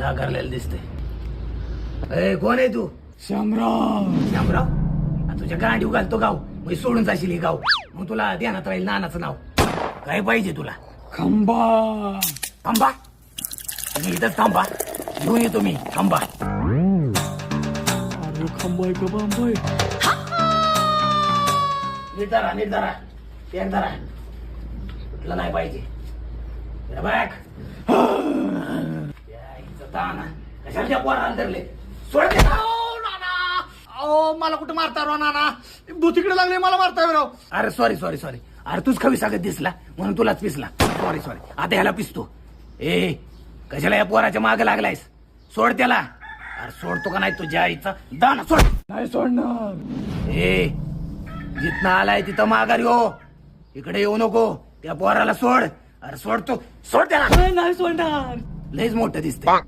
लागारलेलं दिसतंय. ए कोण आहे तू? श्यामराव श्यामराव आ, तुझ्या गांडीव घालतो गाव. मग सोडून जाशील हे गाव. मग तुला ध्यानात राहील नानाचं नाव. काय पाहिजे तुला? खंबा. थांबा. तुम्ही इथंच थांबा. घेऊन येतो मी. थांबा. अरे खंबाय का बांबाय नीट धरा नीट धरा. एक धरा. कुठलं नाही पाहिजे. इथं ताना. कशाला त्या धरले सोड गाव, नाना. अहो मला कुठं मारता राव नाना? भूतीकडे लागले मला मारताय राव. अरे सॉरी सॉरी सॉरी अरे तूच खवी सांगत दिसला म्हणून तुलाच पिसला. सॉरी सॉरी आता ह्याला पिसतो. ए कशाला या पोराच्या मागे लागलायस? सोड त्याला. अरे सोडतो का नाही तुझ्या आईचा? दाना सोड. नाही सोडणार. ए जिथनं आलाय तिथं माघारी हो. इकडे येऊ नको. त्या पोराला सोड. अरे सोडतो. सोड त्याला. नाही, नाही सोडणार. लयच मोठं दिसतंय.